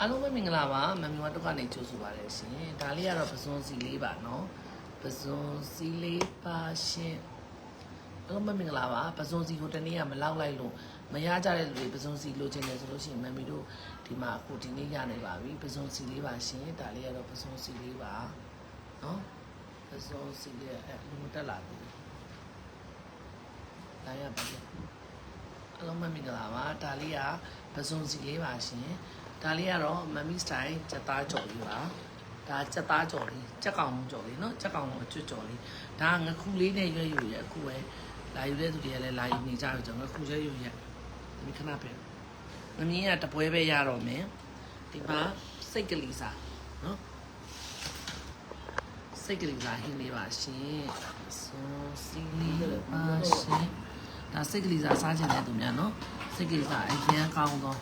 အားလုံးပဲမင်္ဂလာပါမမီဝတ်တုကနေကြိုဆိုပါရရှင်ဒါလေးကတော့ပစွန်စီလေးပါနော်ပစွန်စီလေးပါရှင်အားလုံးပဲမင်္ဂလာပါပစွန်စီကိုတနေ့ကမလောက်လိုက်လို့မရကြတဲ့လူတွေပစွန်စီလိုချင်တယ်ဆိုလို့ရှိရင်မမီတို့ဒီမှာအခုဒီနေ့ရနေပါပြီပစွန်စီလေးပါရှင်ဒါလေးကတော့ပစွန်စီလေးပါနော်ပစွန်စီလေးအဲလူမတက်လာဘူးလာရပါလေအားလုံးပဲမင်္ဂလာပါဒါလေးကပစွန်စီလေးပါရှင် ဒါလေးကတော့မမီစတိုင်စက်သားကြော်လေးပါဒါစက်သားကြော်လေးစက်ကောင်ကြော်လေးနော်စက်ကောင်အကျွတ်ကြော်လေးဒါငခုလေးနဲ့ရွရွရအခုပဲလာယူတဲ့သူတွေကလည်းလာယူနေကြပြီကျွန်တော်ငခုရွရွရဒီခဏပဲမမင်းကတပွဲပဲရတော့မယ်ဒီမှာစိတ်ကလေးစားနော်စိတ်ကလေးစားဟင်းလေးပါရှင်ဆိုစီလေးပါရှင်ဒါစိတ်ကလေးစားစားချင်တဲ့သူများနော်စိတ်ကလေးစားအရင်ကောင်းတော့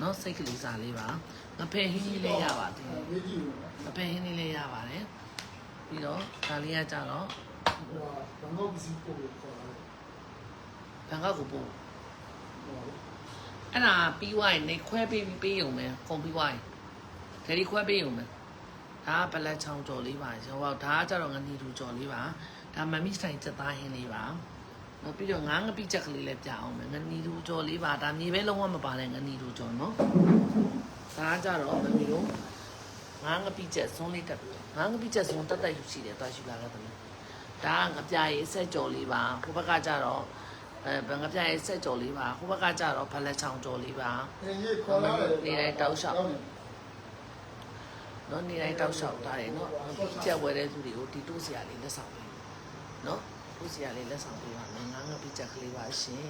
နော်စိတ်ကလေးစားလေးပါငဖဲဟင်းလေးလေးရပါသေးတယ်ရေးကြည့်ငဖဲဟင်းလေးလေးရပါတယ်ပြီးတော့ဒါလေးကကြတော့ဟိုဘန်ကောက်ပစ္စည်းပို့လို့ခေါ်တာဘန်ကောက်ကိုပို့အဲ့ဒါပြီးွားရင်နေခွဲပေးပြီးပေးုံပဲကုန်ပြီးွားရင်ဒါဒီခွဲပေးုံပဲဒါကပလက်ချောင်းကြော်လေးပါရောဒါကကြတော့ငနီထူကြော်လေးပါဒါမမီဆိုင်ချက်သားဟင်းလေးပါ နောက်ပြီးတော့ငါးငပိချက်ကလေးလည်းပြအောင်မယ်ငနီထူကြော်လေးပါဒါမြေပဲလုံးဝမပါတဲ့ငနီထူကြော်နော်ဒါကကြတော့မမီတို့ငါးငပိချက်ဇွန်းလေးတက်ပြီးငါးငပိချက်ဇွန်းတက်တက်ယူရှိတယ်တွားယူလာခဲ့တယ်ဒါကငပြရေးအဆက်ကြော်လေးပါဟိုဘက်ကကြတော့အဲဘငပြရေးဆက်ကြော်လေးပါဟိုဘက်ကကြတော့ဖလက်ချောင်းကြော်လေးပါအင်းကြီးခေါ်လာတယ်နေတိုင်းတောက်လျှောက်နော်နေတိုင်းတောက်လျှောက်ထားတယ်နော်ကြက်ဝဲတဲ့သူတွေကိုဒီတိုးစရာလေးလက်ဆောင်ပေးနော် တိုးစရာလေးလက်ဆောင်ပေးပါမယ်ငါငါပြချက်ကလေးပါရှင်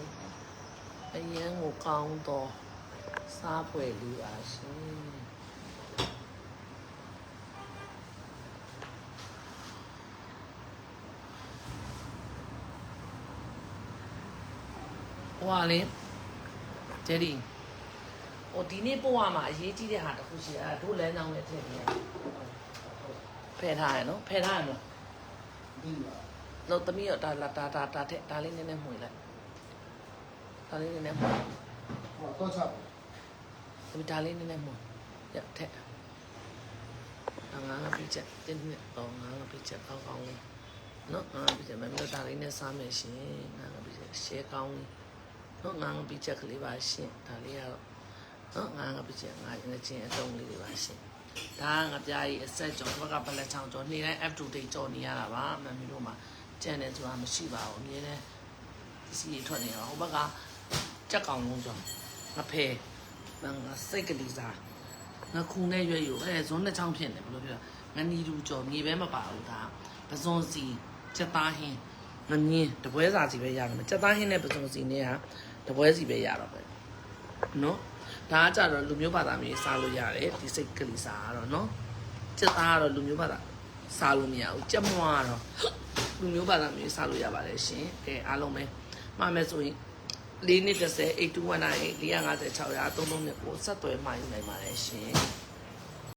အရင်ကိုကောင်းတော့စားပွဲလေးပါရှင်ဟွာလေဂျယ်ဒီဟိုဒီနေ့ပို့ရမှာအရေးကြီးတဲ့ဟာတစ်ခုရှိတယ်အဲတို့လမ်းကြောင်းနဲ့ထည့်နေရဖယ်ထားရနော်ဖယ်ထားရနော်ဒီပါ တော့သမီးရဒါလာဒါဒါဒါထက်ဒါလေးနည်းနည်းမှွေလိုက်ဒါလေးနည်းနည်းမှွေဟောတော့ချပါသမီးဒါလေးနည်းနည်းမှွေရထက်အငါငါပြချက်တင်းနဲ့တော့ငါငါပြချက်ကောင်းကောင်းလေးနော်ငါငါပြချက်မမျိုးဒါလေးနဲ့စားမယ်ရှင်ငါငါပြချက်ရှဲကောင်းလေးနော်ငါငါပြချက်ကလေးပါရှင်ဒါလေးကတော့နော်ငါငါပြချက်ငါငါချင်းအတုံးလေးတွေပါရှင်ဒါကငပြားကြီးအဆက်ကြော်ဘက်ကပလက်ချောင်းကြော်နေ့တိုင်း up to date ကြော်နေရတာပါမမီတို့မှာ ကြံတယ်ဆိုတာမရှိပါဘူးအမြဲတမ်းစီရီထွက်နေတော့ဟိုဘက်ကကြက်ကောင်လုံးကြော်ငဖဲငါစိတ်ကလေးစားငါခုနဲ့ရွက်ယူအဲဇွန်းနှစ်ချောင်းဖြစ်နေဘယ်လိုပြောငနီလူကြော်မြေပဲမပါဘူးဒါပဇွန်စီစက်သားဟင်းငမြင်းတပွဲစာစီပဲရမှာစက်သားဟင်းနဲ့ပဇွန်စီနဲ့ကတပွဲစီပဲရတော့ပဲနော်ဒါကကြတော့လူမျိုးဘာသာမျိုးစားလို့ရတယ်ဒီစိတ်ကလေးစားကတော့နော်စက်သားကတော့လူမျိုးဘာသာစားလို့မရဘူးကြက်မွားကတော့ လူမျိုးဘာသာမျိုးစားလို့ရပါတယ်ရှင်ကဲအားလုံးပဲမှားမယ်ဆိုရင်၄နှစ်30 8219 456 339ဆက်သွယ်မှာယူနိုင်ပါတယ်ရှင်